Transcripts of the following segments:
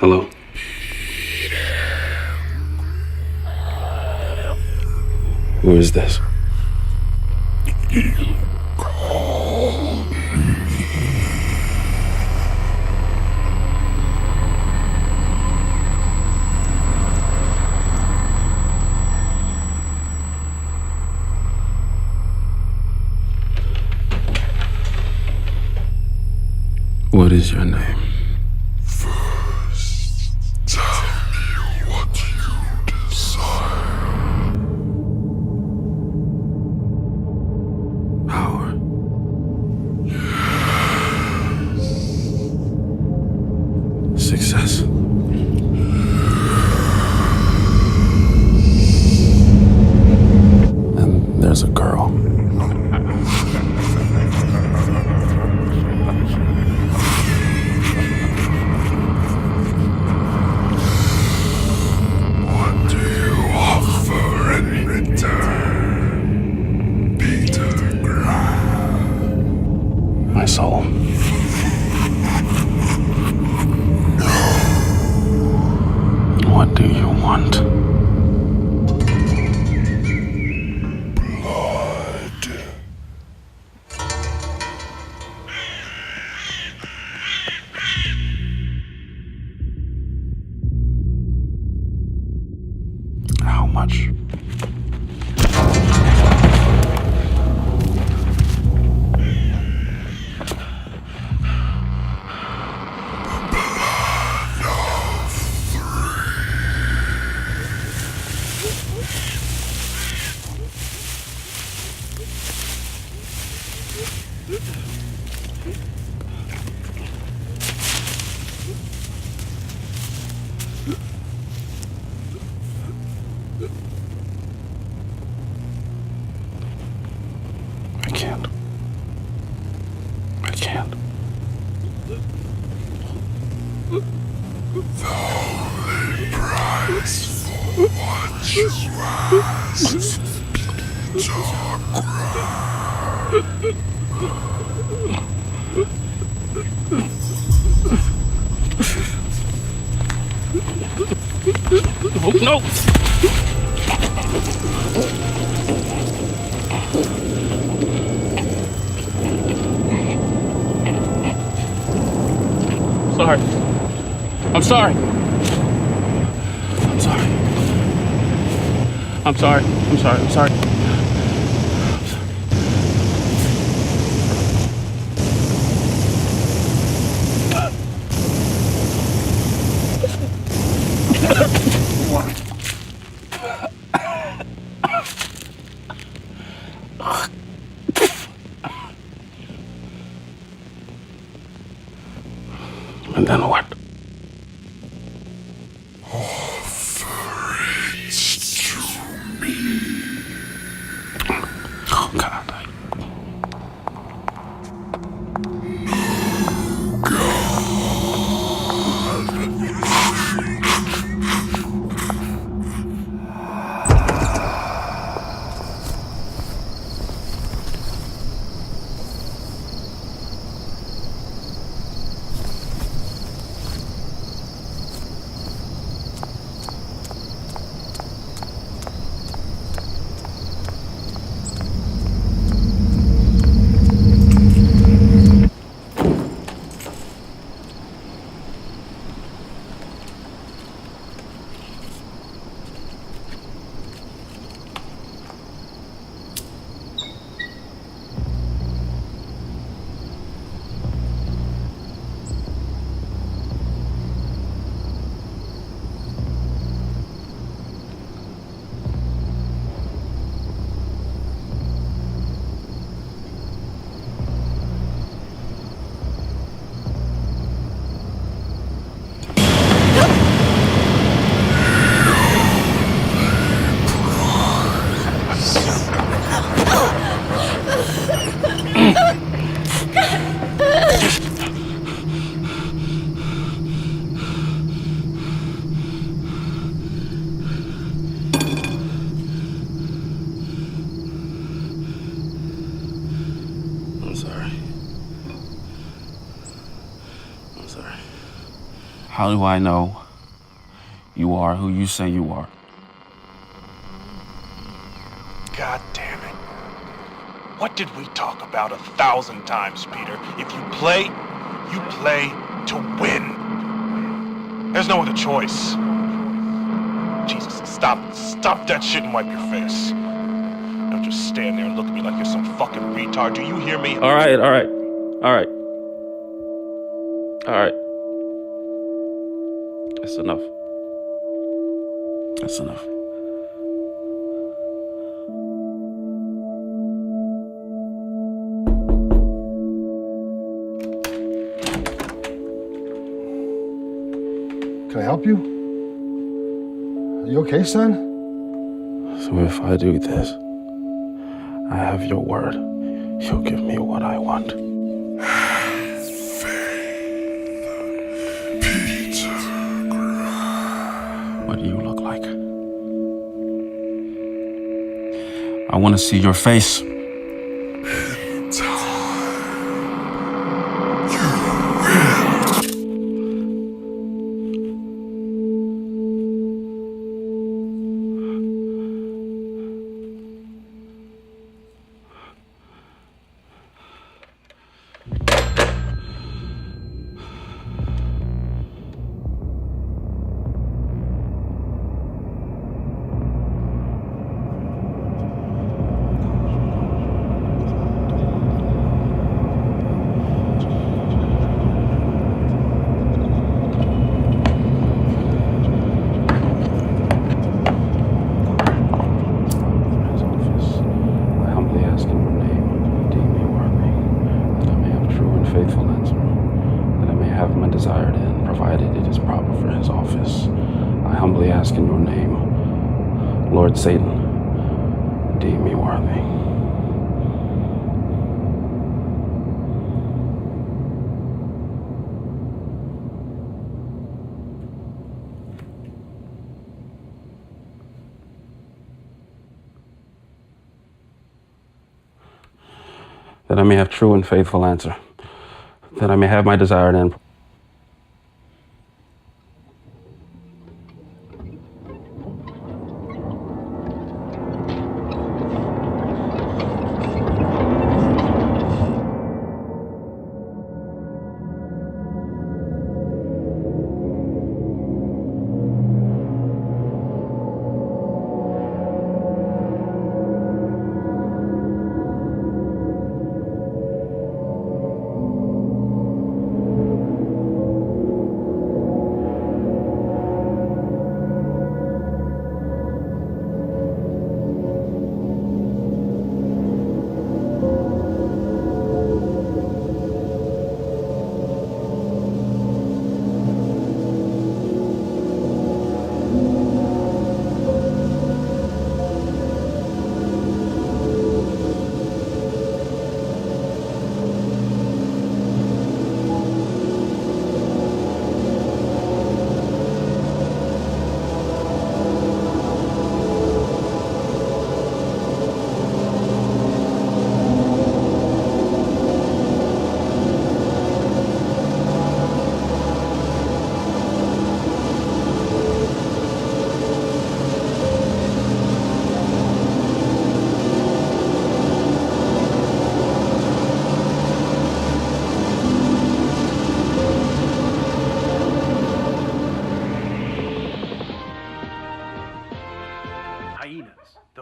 Hello? Who is this? What is your name? Can't. The only price for what you ask. No! Sorry. I'm sorry. I'm sorry. I'm sorry. I'm sorry. I'm sorry. And then what? I'm sorry. I'm sorry. How do I know you are who you say you are? God damn it. What did we talk about a thousand times, Peter? If you play, you play to win. There's no other choice. Jesus, stop, stop that shit and wipe your face. Don't just stand there and look at me like you're some fucking retard. Do you hear me? All right, all right, all right. All right. That's enough. That's enough. Can I help you? Are you okay, son? So if I do this, I have your word. You'll give me what I want. What do you look like? I want to see your face. Humbly ask in your name, Lord Satan, deem me worthy. That I may have true and faithful answer, that I may have my desired end.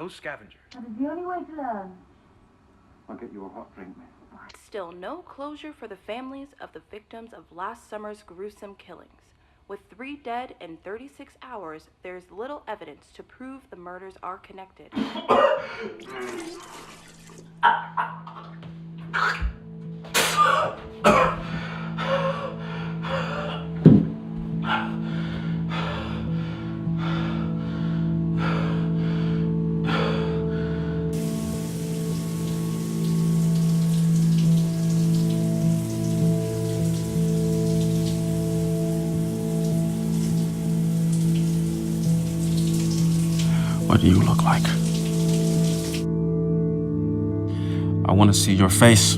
Those scavengers. That is the only way to learn. I'll get you a hot drink, miss. Still no closure for the families of the victims of last summer's gruesome killings. With three dead in 36 hours, there's little evidence to prove the murders are connected. What you look like? I want to see your face.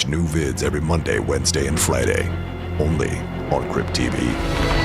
Watch new vids every Monday, Wednesday, and Friday, only on Crypt TV.